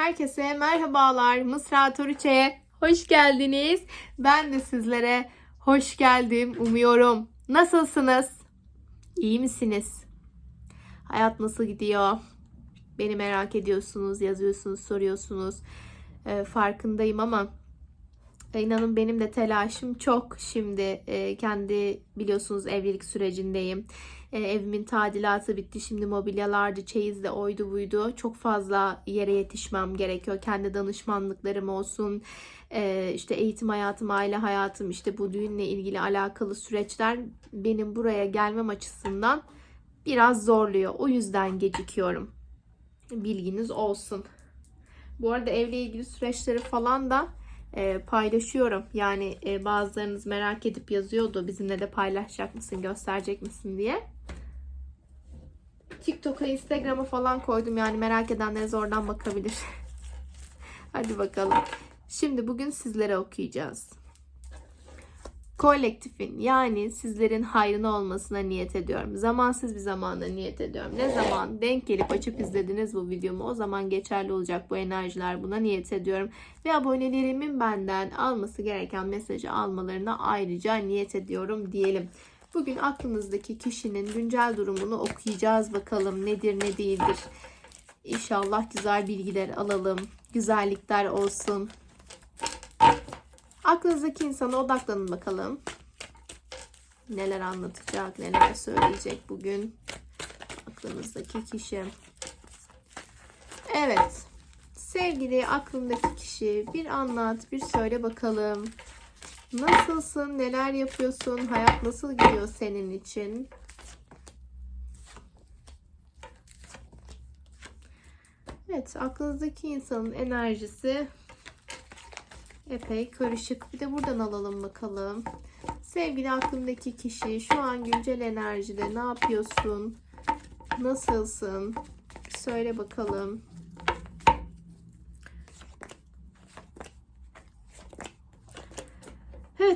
Herkese merhabalar. Mısra Toriçe'ye hoş geldiniz. Ben de sizlere hoş geldim umuyorum. Nasılsınız? İyi misiniz? Hayat nasıl gidiyor? Beni merak ediyorsunuz, yazıyorsunuz, soruyorsunuz. Ee, farkındayım ama e, inanın benim de telaşım çok. Şimdi e, kendi biliyorsunuz evlilik sürecindeyim. E, evimin tadilatı bitti. Şimdi mobilyalardı, çeyiz de oydu buydu. Çok fazla yere yetişmem gerekiyor. Kendi danışmanlıklarım olsun. E, işte eğitim hayatım, aile hayatım, işte bu düğünle ilgili alakalı süreçler benim buraya gelmem açısından biraz zorluyor. O yüzden gecikiyorum. Bilginiz olsun. Bu arada evle ilgili süreçleri falan da e, paylaşıyorum. Yani e, bazılarınız merak edip yazıyordu. Bizimle de paylaşacak mısın, gösterecek misin diye. TikTok'a, Instagram'a falan koydum. Yani merak edenleriniz oradan bakabilir. Hadi bakalım. Şimdi bugün sizlere okuyacağız. Kolektifin yani sizlerin hayrına olmasına niyet ediyorum. Zamansız bir zamanda niyet ediyorum. Ne zaman denk gelip açıp izlediniz bu videomu o zaman geçerli olacak bu enerjiler buna niyet ediyorum. Ve abonelerimin benden alması gereken mesajı almalarına ayrıca niyet ediyorum diyelim. Bugün aklınızdaki kişinin güncel durumunu okuyacağız bakalım nedir ne değildir. İnşallah güzel bilgiler alalım. Güzellikler olsun. Aklınızdaki insana odaklanın bakalım. Neler anlatacak, neler söyleyecek bugün aklınızdaki kişi. Evet. Sevgili aklındaki kişi bir anlat, bir söyle bakalım. Nasılsın? Neler yapıyorsun? Hayat nasıl gidiyor senin için? Evet, aklınızdaki insanın enerjisi epey karışık. Bir de buradan alalım bakalım. Sevgili aklımdaki kişi şu an güncel enerjide ne yapıyorsun? Nasılsın? Söyle bakalım.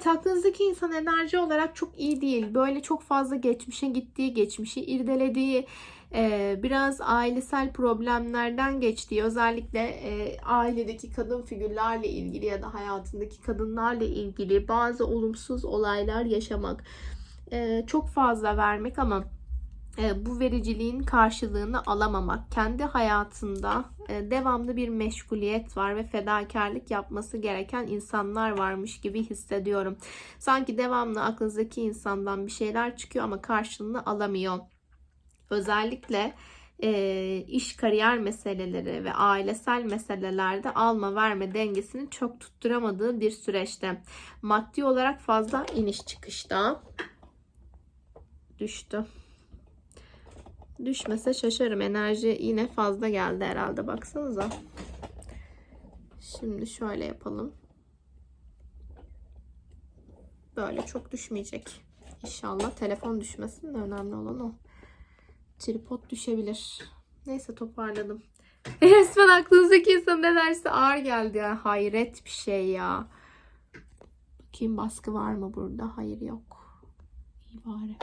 Evet insan enerji olarak çok iyi değil. Böyle çok fazla geçmişe gittiği, geçmişi irdelediği, e, biraz ailesel problemlerden geçtiği, özellikle e, ailedeki kadın figürlerle ilgili ya da hayatındaki kadınlarla ilgili bazı olumsuz olaylar yaşamak. E, çok fazla vermek ama bu vericiliğin karşılığını alamamak, kendi hayatında e, devamlı bir meşguliyet var ve fedakarlık yapması gereken insanlar varmış gibi hissediyorum. Sanki devamlı aklınızdaki insandan bir şeyler çıkıyor ama karşılığını alamıyor. Özellikle e, iş kariyer meseleleri ve ailesel meselelerde alma verme dengesini çok tutturamadığı bir süreçte. Maddi olarak fazla iniş çıkışta düştü. Düşmese şaşarım. Enerji yine fazla geldi herhalde. Baksanıza. Şimdi şöyle yapalım. Böyle çok düşmeyecek. İnşallah telefon düşmesin de önemli olan o. Tripod düşebilir. Neyse toparladım. Resmen aklınızdaki insan ne derse ağır geldi ya. Hayret bir şey ya. Bakayım baskı var mı burada? Hayır yok. İyi bari.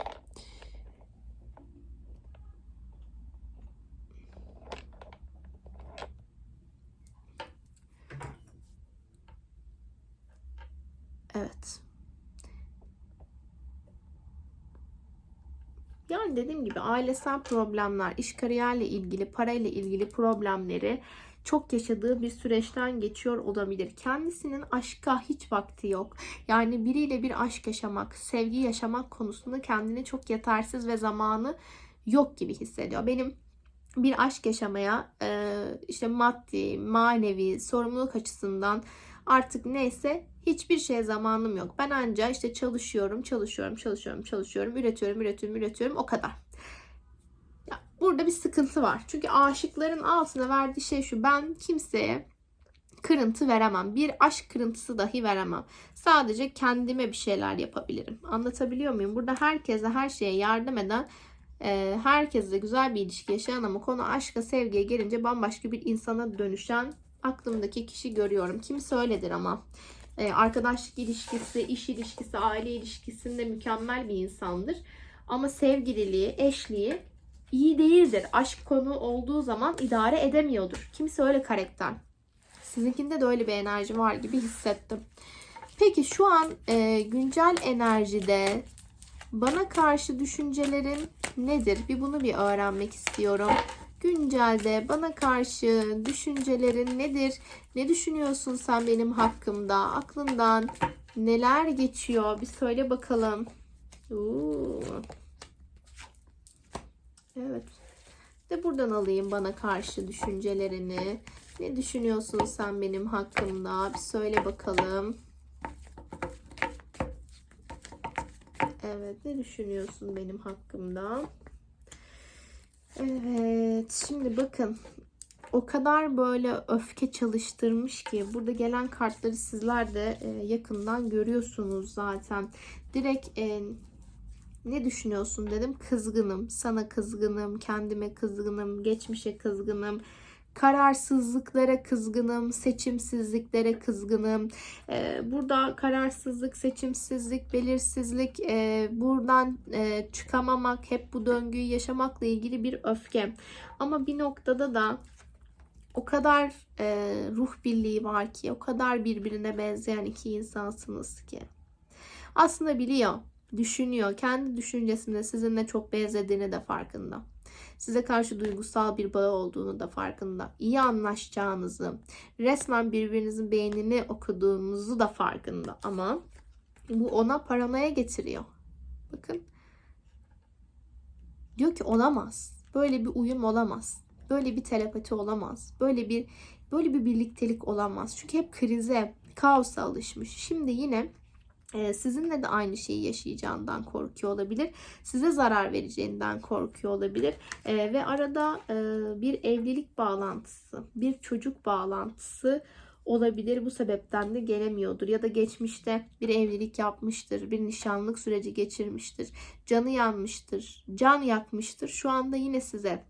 Evet. Yani dediğim gibi ailesel problemler, iş kariyerle ilgili, parayla ilgili problemleri çok yaşadığı bir süreçten geçiyor olabilir. Kendisinin aşka hiç vakti yok. Yani biriyle bir aşk yaşamak, sevgi yaşamak konusunda kendini çok yetersiz ve zamanı yok gibi hissediyor. Benim bir aşk yaşamaya işte maddi, manevi, sorumluluk açısından artık neyse hiçbir şeye zamanım yok. Ben anca işte çalışıyorum, çalışıyorum, çalışıyorum, çalışıyorum, üretiyorum, üretiyorum, üretiyorum o kadar. Ya burada bir sıkıntı var. Çünkü aşıkların altına verdiği şey şu. Ben kimseye kırıntı veremem. Bir aşk kırıntısı dahi veremem. Sadece kendime bir şeyler yapabilirim. Anlatabiliyor muyum? Burada herkese her şeye yardım eden e, herkesle güzel bir ilişki yaşayan ama konu aşka sevgiye gelince bambaşka bir insana dönüşen aklımdaki kişi görüyorum. Kimse öyledir ama. Ee, arkadaşlık ilişkisi, iş ilişkisi, aile ilişkisinde mükemmel bir insandır. Ama sevgililiği, eşliği iyi değildir. Aşk konu olduğu zaman idare edemiyordur. Kimse öyle karakter. Sizinkinde de öyle bir enerji var gibi hissettim. Peki şu an e, güncel enerjide bana karşı düşüncelerin nedir? Bir bunu bir öğrenmek istiyorum. Güncelde bana karşı düşüncelerin nedir? Ne düşünüyorsun sen benim hakkımda? Aklından neler geçiyor? Bir söyle bakalım. Oo. Evet. De buradan alayım bana karşı düşüncelerini. Ne düşünüyorsun sen benim hakkımda? Bir söyle bakalım. Evet, ne düşünüyorsun benim hakkımda? Evet, şimdi bakın. O kadar böyle öfke çalıştırmış ki burada gelen kartları sizler de e, yakından görüyorsunuz zaten. Direkt e, ne düşünüyorsun dedim. Kızgınım, sana kızgınım, kendime kızgınım, geçmişe kızgınım kararsızlıklara kızgınım, seçimsizliklere kızgınım. Ee, burada kararsızlık, seçimsizlik, belirsizlik, e, buradan e, çıkamamak, hep bu döngüyü yaşamakla ilgili bir öfke. Ama bir noktada da o kadar e, ruh birliği var ki, o kadar birbirine benzeyen iki insansınız ki. Aslında biliyor, düşünüyor, kendi düşüncesinde sizinle çok benzediğini de farkında size karşı duygusal bir bağ olduğunu da farkında. İyi anlaşacağınızı, resmen birbirinizin beynini okuduğunuzu da farkında. Ama bu ona paranoya getiriyor. Bakın. Diyor ki olamaz. Böyle bir uyum olamaz. Böyle bir telepati olamaz. Böyle bir böyle bir birliktelik olamaz. Çünkü hep krize, kaosa alışmış. Şimdi yine sizinle de aynı şeyi yaşayacağından korkuyor olabilir. Size zarar vereceğinden korkuyor olabilir. Ee, ve arada e, bir evlilik bağlantısı, bir çocuk bağlantısı olabilir. Bu sebepten de gelemiyordur. Ya da geçmişte bir evlilik yapmıştır, bir nişanlık süreci geçirmiştir, canı yanmıştır, can yakmıştır. Şu anda yine size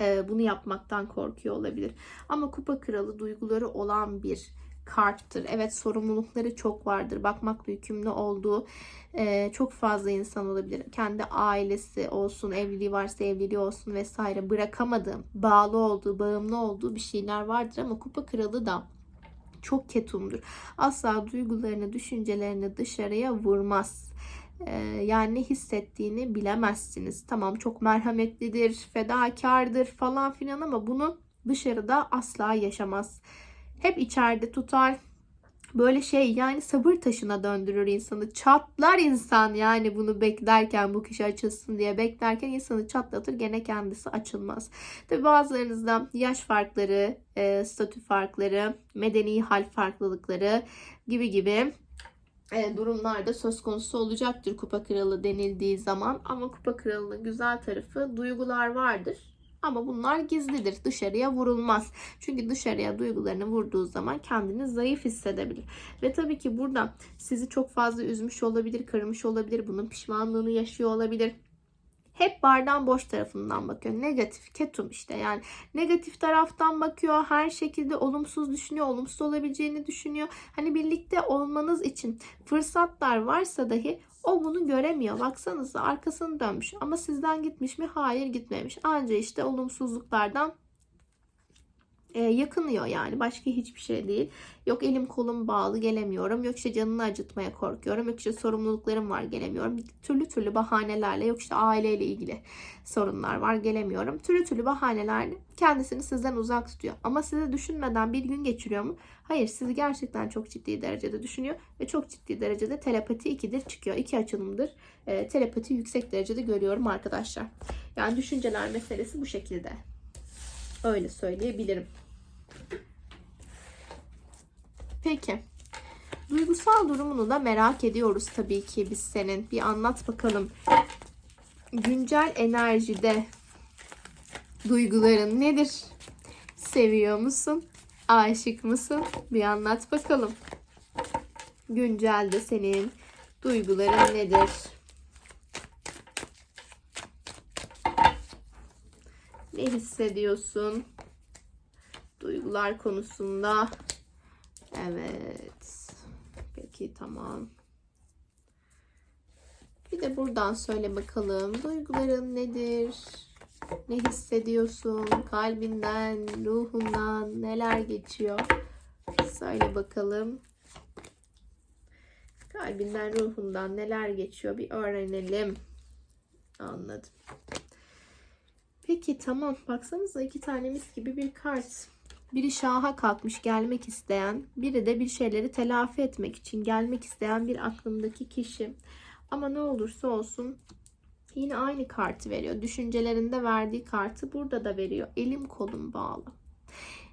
e, bunu yapmaktan korkuyor olabilir. Ama kupa kralı duyguları olan bir karttır. Evet sorumlulukları çok vardır. Bakmakla yükümlü olduğu e, çok fazla insan olabilir. Kendi ailesi olsun, evliliği varsa evliliği olsun vesaire bırakamadığım, bağlı olduğu, bağımlı olduğu bir şeyler vardır ama kupa kralı da çok ketumdur. Asla duygularını, düşüncelerini dışarıya vurmaz. Ee, yani ne hissettiğini bilemezsiniz. Tamam çok merhametlidir, fedakardır falan filan ama bunu dışarıda asla yaşamaz hep içeride tutar. Böyle şey yani sabır taşına döndürür insanı. Çatlar insan yani bunu beklerken bu kişi açılsın diye beklerken insanı çatlatır gene kendisi açılmaz. Tabi bazılarınızda yaş farkları, e, statü farkları, medeni hal farklılıkları gibi gibi e, durumlarda söz konusu olacaktır kupa kralı denildiği zaman. Ama kupa kralının güzel tarafı duygular vardır ama bunlar gizlidir. Dışarıya vurulmaz. Çünkü dışarıya duygularını vurduğu zaman kendini zayıf hissedebilir. Ve tabii ki burada sizi çok fazla üzmüş olabilir, kırmış olabilir. Bunun pişmanlığını yaşıyor olabilir hep bardağın boş tarafından bakıyor. Negatif, ketum işte yani negatif taraftan bakıyor. Her şekilde olumsuz düşünüyor, olumsuz olabileceğini düşünüyor. Hani birlikte olmanız için fırsatlar varsa dahi o bunu göremiyor. Baksanıza arkasını dönmüş ama sizden gitmiş mi? Hayır gitmemiş. Anca işte olumsuzluklardan e, yakınıyor yani başka hiçbir şey değil. Yok elim kolum bağlı gelemiyorum. Yok işte canını acıtmaya korkuyorum. Yok işte sorumluluklarım var gelemiyorum. Türlü türlü bahanelerle yok işte aileyle ilgili sorunlar var gelemiyorum. Türlü türlü bahanelerle kendisini sizden uzak tutuyor. Ama sizi düşünmeden bir gün geçiriyor mu? Hayır sizi gerçekten çok ciddi derecede düşünüyor ve çok ciddi derecede telepati ikidir çıkıyor. iki açılımdır. E, telepati yüksek derecede görüyorum arkadaşlar. Yani düşünceler meselesi bu şekilde. Öyle söyleyebilirim. Peki. Duygusal durumunu da merak ediyoruz tabii ki biz senin. Bir anlat bakalım. Güncel enerjide duyguların nedir? Seviyor musun? Aşık mısın? Bir anlat bakalım. Güncelde senin duyguların nedir? Ne hissediyorsun? Duygular konusunda Evet. Peki tamam. Bir de buradan söyle bakalım. Duyguların nedir? Ne hissediyorsun? Kalbinden, ruhundan neler geçiyor? Söyle bakalım. Kalbinden, ruhundan neler geçiyor bir öğrenelim. Anladım. Peki tamam. Baksanıza iki tane mis gibi bir kart. Biri şaha kalkmış gelmek isteyen, biri de bir şeyleri telafi etmek için gelmek isteyen bir aklımdaki kişi. Ama ne olursa olsun yine aynı kartı veriyor. Düşüncelerinde verdiği kartı burada da veriyor. Elim kolum bağlı.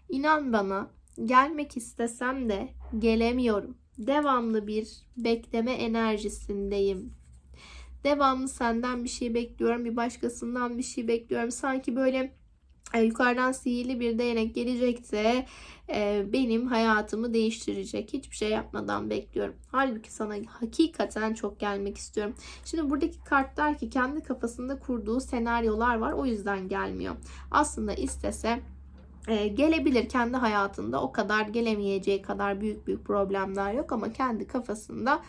İnan bana gelmek istesem de gelemiyorum. Devamlı bir bekleme enerjisindeyim. Devamlı senden bir şey bekliyorum, bir başkasından bir şey bekliyorum. Sanki böyle yukarıdan sihirli bir değnek gelecek de e, benim hayatımı değiştirecek. Hiçbir şey yapmadan bekliyorum. Halbuki sana hakikaten çok gelmek istiyorum. Şimdi buradaki kartlar ki kendi kafasında kurduğu senaryolar var. O yüzden gelmiyor. Aslında istese e, gelebilir kendi hayatında o kadar gelemeyeceği kadar büyük büyük problemler yok ama kendi kafasında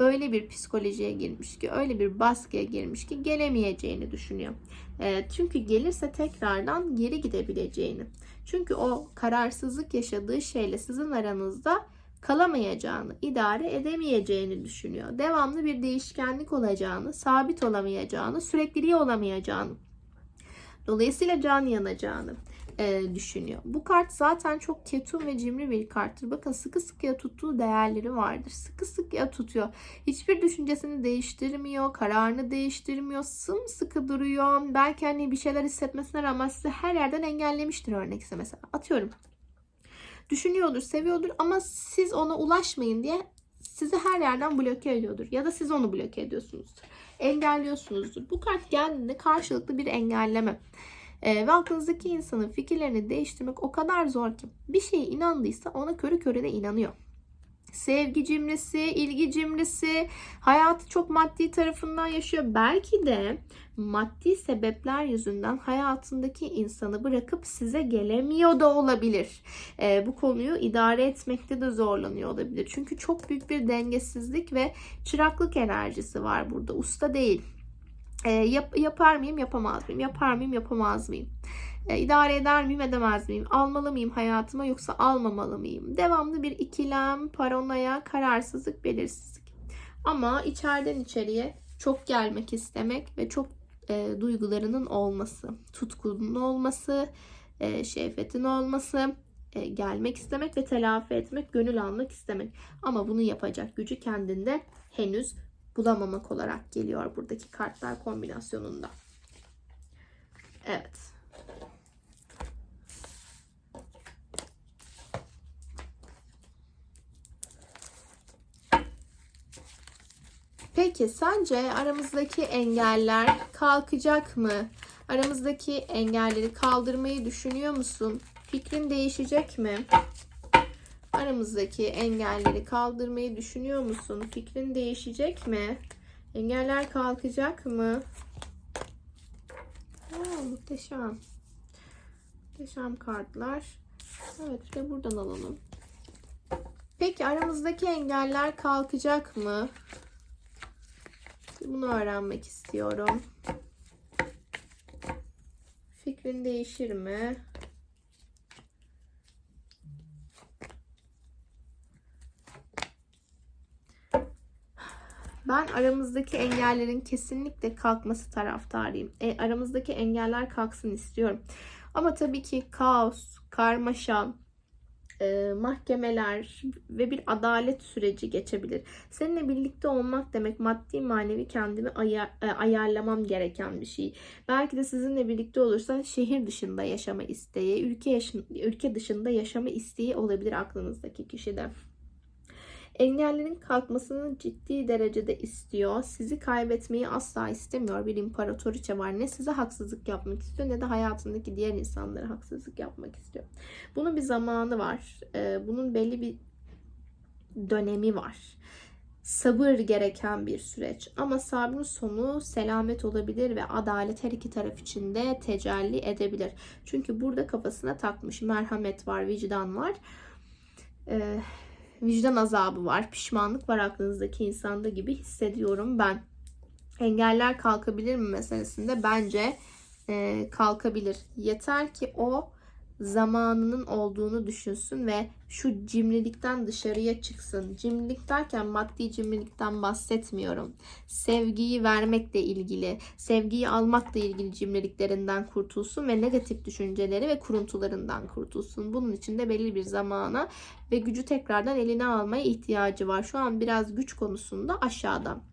öyle bir psikolojiye girmiş ki öyle bir baskıya girmiş ki gelemeyeceğini düşünüyor. E, çünkü gelirse tekrardan geri gidebileceğini. Çünkü o kararsızlık yaşadığı şeyle sizin aranızda kalamayacağını, idare edemeyeceğini düşünüyor. Devamlı bir değişkenlik olacağını, sabit olamayacağını, sürekliliği olamayacağını. Dolayısıyla can yanacağını e, düşünüyor. Bu kart zaten çok ketum ve cimri bir karttır. Bakın sıkı sıkıya tuttuğu değerleri vardır. Sıkı sıkıya tutuyor. Hiçbir düşüncesini değiştirmiyor. Kararını değiştirmiyor. Sımsıkı duruyor. Belki hani bir şeyler hissetmesine rağmen sizi her yerden engellemiştir örnekse mesela. Atıyorum. Düşünüyordur, seviyordur ama siz ona ulaşmayın diye sizi her yerden bloke ediyordur. Ya da siz onu bloke ediyorsunuzdur. Engelliyorsunuzdur. Bu kart geldiğinde karşılıklı bir engelleme. E, ve aklınızdaki insanın fikirlerini değiştirmek o kadar zor ki bir şeye inandıysa ona körü körüne inanıyor. Sevgi cimrisi, ilgi cimrisi, hayatı çok maddi tarafından yaşıyor. Belki de maddi sebepler yüzünden hayatındaki insanı bırakıp size gelemiyor da olabilir. E, bu konuyu idare etmekte de zorlanıyor olabilir. Çünkü çok büyük bir dengesizlik ve çıraklık enerjisi var burada. Usta değil. E, yap, yapar mıyım, yapamaz mıyım? Yapar mıyım, yapamaz mıyım? E, idare eder miyim, edemez miyim? Almalı mıyım hayatıma yoksa almamalı mıyım? Devamlı bir ikilem, paranoya, kararsızlık, belirsizlik. Ama içeriden içeriye çok gelmek istemek ve çok e, duygularının olması, tutkunun olması, e, şehvetin olması, e, gelmek istemek ve telafi etmek, gönül almak istemek. Ama bunu yapacak gücü kendinde henüz bulamamak olarak geliyor buradaki kartlar kombinasyonunda. Evet. Peki sence aramızdaki engeller kalkacak mı? Aramızdaki engelleri kaldırmayı düşünüyor musun? Fikrin değişecek mi? Aramızdaki engelleri kaldırmayı düşünüyor musun? Fikrin değişecek mi? Engeller kalkacak mı? Aa, muhteşem. Muhteşem kartlar. Evet bir de buradan alalım. Peki aramızdaki engeller kalkacak mı? Bunu öğrenmek istiyorum. Fikrin değişir mi? Ben aramızdaki engellerin kesinlikle kalkması taraftarıyım. E, aramızdaki engeller kalksın istiyorum. Ama tabii ki kaos, karmaşa, e, mahkemeler ve bir adalet süreci geçebilir. Seninle birlikte olmak demek maddi manevi kendimi ayar, e, ayarlamam gereken bir şey. Belki de sizinle birlikte olursa şehir dışında yaşama isteği, ülke, yaşın, ülke dışında yaşama isteği olabilir aklınızdaki kişide. Engellerin kalkmasını ciddi derecede istiyor. Sizi kaybetmeyi asla istemiyor. Bir imparatoriçe var. Ne size haksızlık yapmak istiyor ne de hayatındaki diğer insanlara haksızlık yapmak istiyor. Bunun bir zamanı var. Ee, bunun belli bir dönemi var. Sabır gereken bir süreç. Ama sabrın sonu selamet olabilir ve adalet her iki taraf için de tecelli edebilir. Çünkü burada kafasına takmış merhamet var, vicdan var. Ee, vicdan azabı var, pişmanlık var aklınızdaki insanda gibi hissediyorum ben. Engeller kalkabilir mi meselesinde bence e, kalkabilir. Yeter ki o zamanının olduğunu düşünsün ve şu cimrilikten dışarıya çıksın. Cimrilik derken maddi cimrilikten bahsetmiyorum. Sevgiyi vermekle ilgili, sevgiyi almakla ilgili cimriliklerinden kurtulsun ve negatif düşünceleri ve kuruntularından kurtulsun. Bunun için de belli bir zamana ve gücü tekrardan eline almaya ihtiyacı var. Şu an biraz güç konusunda aşağıda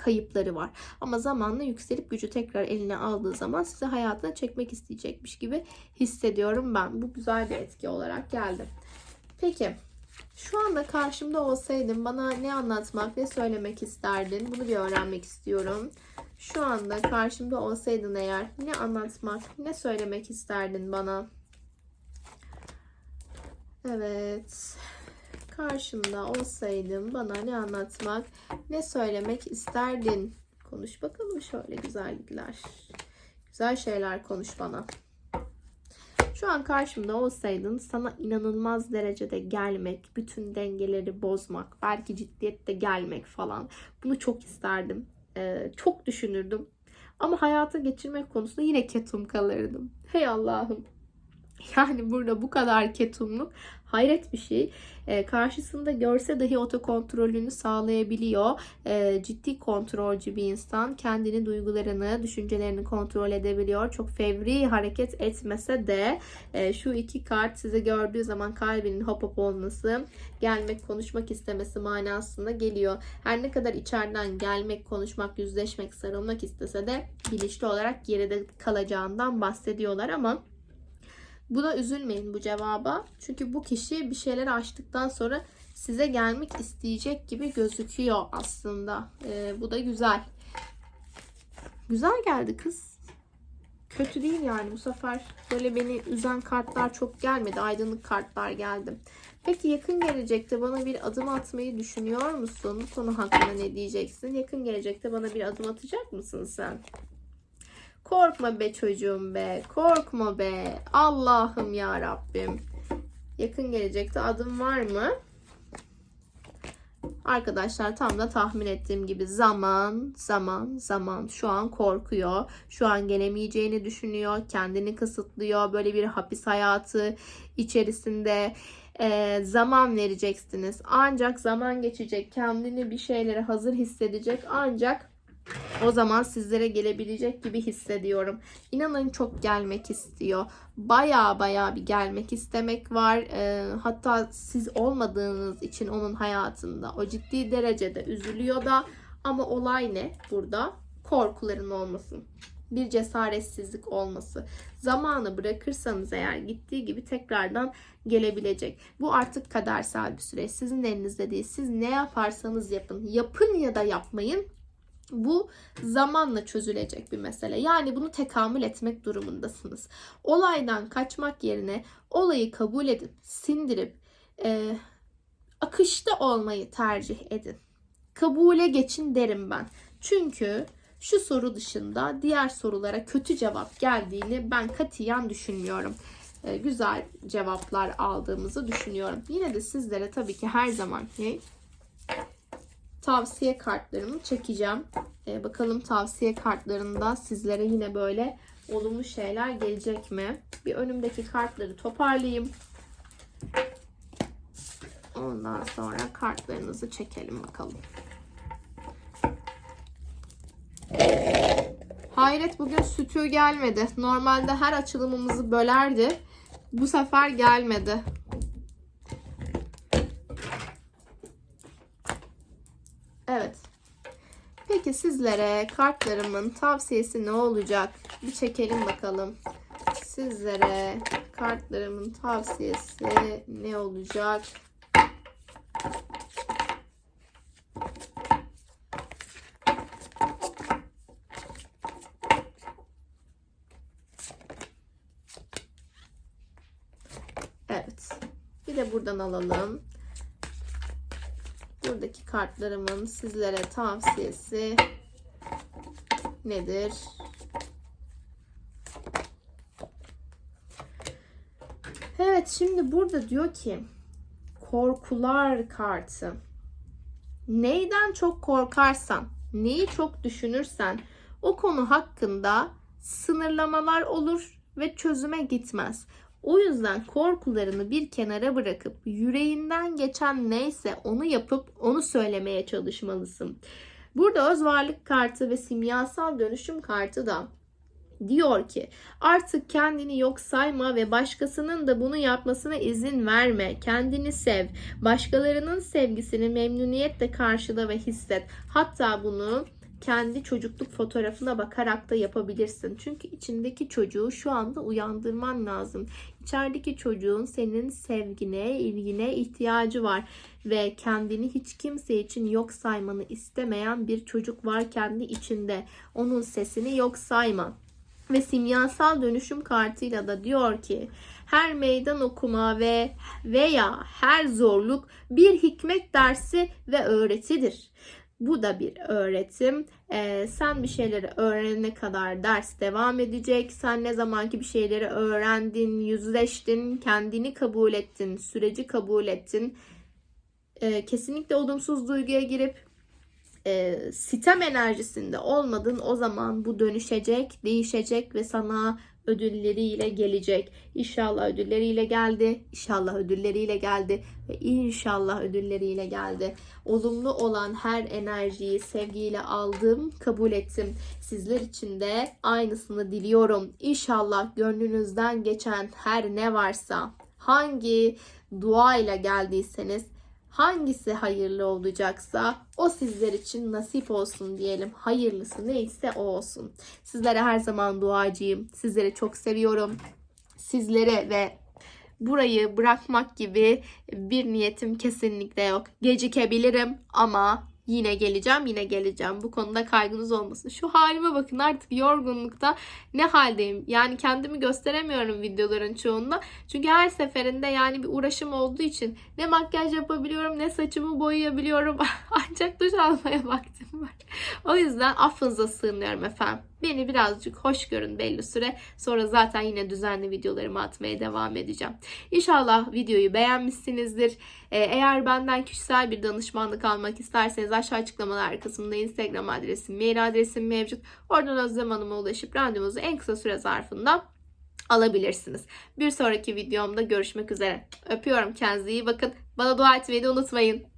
kayıpları var. Ama zamanla yükselip gücü tekrar eline aldığı zaman sizi hayatına çekmek isteyecekmiş gibi hissediyorum ben. Bu güzel bir etki olarak geldi. Peki şu anda karşımda olsaydın bana ne anlatmak, ne söylemek isterdin? Bunu bir öğrenmek istiyorum. Şu anda karşımda olsaydın eğer ne anlatmak, ne söylemek isterdin bana? Evet. Karşımda olsaydın bana ne anlatmak, ne söylemek isterdin? Konuş bakalım şöyle güzellikler. Güzel şeyler konuş bana. Şu an karşımda olsaydın sana inanılmaz derecede gelmek, bütün dengeleri bozmak, belki ciddiyette gelmek falan. Bunu çok isterdim. Ee, çok düşünürdüm. Ama hayata geçirmek konusunda yine ketum kalırdım. Hey Allah'ım. Yani burada bu kadar ketumluk hayret bir şey. E, karşısında görse dahi otokontrolünü sağlayabiliyor. E, ciddi kontrolcü bir insan. Kendini, duygularını, düşüncelerini kontrol edebiliyor. Çok fevri hareket etmese de e, şu iki kart size gördüğü zaman kalbinin hop hop olması, gelmek, konuşmak istemesi manasında geliyor. Her ne kadar içeriden gelmek, konuşmak, yüzleşmek, sarılmak istese de bilinçli olarak geride kalacağından bahsediyorlar ama Buna üzülmeyin bu cevaba. Çünkü bu kişi bir şeyleri açtıktan sonra size gelmek isteyecek gibi gözüküyor aslında. Ee, bu da güzel. Güzel geldi kız. Kötü değil yani bu sefer böyle beni üzen kartlar çok gelmedi. Aydınlık kartlar geldi. Peki yakın gelecekte bana bir adım atmayı düşünüyor musun? Bu konu hakkında ne diyeceksin? Yakın gelecekte bana bir adım atacak mısın sen? Korkma be çocuğum be. Korkma be. Allah'ım ya Rabbim. Yakın gelecekte adım var mı? Arkadaşlar tam da tahmin ettiğim gibi zaman, zaman, zaman. Şu an korkuyor. Şu an gelemeyeceğini düşünüyor. Kendini kısıtlıyor. Böyle bir hapis hayatı içerisinde e, zaman vereceksiniz. Ancak zaman geçecek. Kendini bir şeylere hazır hissedecek. Ancak o zaman sizlere gelebilecek gibi hissediyorum. İnanın çok gelmek istiyor. Baya baya bir gelmek istemek var. E, hatta siz olmadığınız için onun hayatında o ciddi derecede üzülüyor da ama olay ne burada? Korkuların olması. Bir cesaretsizlik olması. Zamanı bırakırsanız eğer gittiği gibi tekrardan gelebilecek. Bu artık kadersel bir süreç. Sizin elinizde değil. Siz ne yaparsanız yapın. Yapın ya da yapmayın bu zamanla çözülecek bir mesele. Yani bunu tekamül etmek durumundasınız. Olaydan kaçmak yerine olayı kabul edip, sindirip, e, akışta olmayı tercih edin. Kabule geçin derim ben. Çünkü şu soru dışında diğer sorulara kötü cevap geldiğini ben katiyen düşünmüyorum. E, güzel cevaplar aldığımızı düşünüyorum. Yine de sizlere tabii ki her zamanki tavsiye kartlarımı çekeceğim. Ee, bakalım tavsiye kartlarında sizlere yine böyle olumlu şeyler gelecek mi? Bir önümdeki kartları toparlayayım. Ondan sonra kartlarınızı çekelim bakalım. Hayret bugün sütü gelmedi. Normalde her açılımımızı bölerdi. Bu sefer gelmedi. Evet. Peki sizlere kartlarımın tavsiyesi ne olacak? Bir çekelim bakalım. Sizlere kartlarımın tavsiyesi ne olacak? Evet. Bir de buradan alalım kartlarımın sizlere tavsiyesi nedir? Evet şimdi burada diyor ki korkular kartı. Neyden çok korkarsan, neyi çok düşünürsen o konu hakkında sınırlamalar olur ve çözüme gitmez. O yüzden korkularını bir kenara bırakıp yüreğinden geçen neyse onu yapıp onu söylemeye çalışmalısın. Burada öz varlık kartı ve simyasal dönüşüm kartı da diyor ki artık kendini yok sayma ve başkasının da bunu yapmasına izin verme. Kendini sev. Başkalarının sevgisini memnuniyetle karşıla ve hisset. Hatta bunu kendi çocukluk fotoğrafına bakarak da yapabilirsin. Çünkü içindeki çocuğu şu anda uyandırman lazım. İçerideki çocuğun senin sevgine, ilgine ihtiyacı var ve kendini hiç kimse için yok saymanı istemeyen bir çocuk var kendi içinde. Onun sesini yok sayma. Ve simyasal dönüşüm kartıyla da diyor ki her meydan okuma ve veya her zorluk bir hikmet dersi ve öğretidir. Bu da bir öğretim. Ee, sen bir şeyleri öğrenene kadar ders devam edecek. Sen ne zamanki bir şeyleri öğrendin, yüzleştin, kendini kabul ettin, süreci kabul ettin. Ee, kesinlikle olumsuz duyguya girip e, sitem enerjisinde olmadın o zaman bu dönüşecek, değişecek ve sana ödülleriyle gelecek. İnşallah ödülleriyle geldi. İnşallah ödülleriyle geldi ve inşallah ödülleriyle geldi. Olumlu olan her enerjiyi sevgiyle aldım, kabul ettim. Sizler için de aynısını diliyorum. İnşallah gönlünüzden geçen her ne varsa, hangi duayla geldiyseniz hangisi hayırlı olacaksa o sizler için nasip olsun diyelim. Hayırlısı neyse o olsun. Sizlere her zaman duacıyım. Sizleri çok seviyorum. Sizlere ve burayı bırakmak gibi bir niyetim kesinlikle yok. Gecikebilirim ama yine geleceğim, yine geleceğim. Bu konuda kaygınız olmasın. Şu halime bakın artık yorgunlukta ne haldeyim. Yani kendimi gösteremiyorum videoların çoğunda. Çünkü her seferinde yani bir uğraşım olduğu için ne makyaj yapabiliyorum ne saçımı boyayabiliyorum. Ancak duş almaya vaktim var. O yüzden affınıza sığınıyorum efendim. Beni birazcık hoş görün belli süre. Sonra zaten yine düzenli videolarımı atmaya devam edeceğim. İnşallah videoyu beğenmişsinizdir. Ee, eğer benden kişisel bir danışmanlık almak isterseniz aşağı açıklamalar kısmında Instagram adresim, mail adresim mevcut. Oradan Özlem Hanım'a ulaşıp randevunuzu en kısa süre zarfında alabilirsiniz. Bir sonraki videomda görüşmek üzere. Öpüyorum kendinize iyi bakın. Bana dua etmeyi de unutmayın.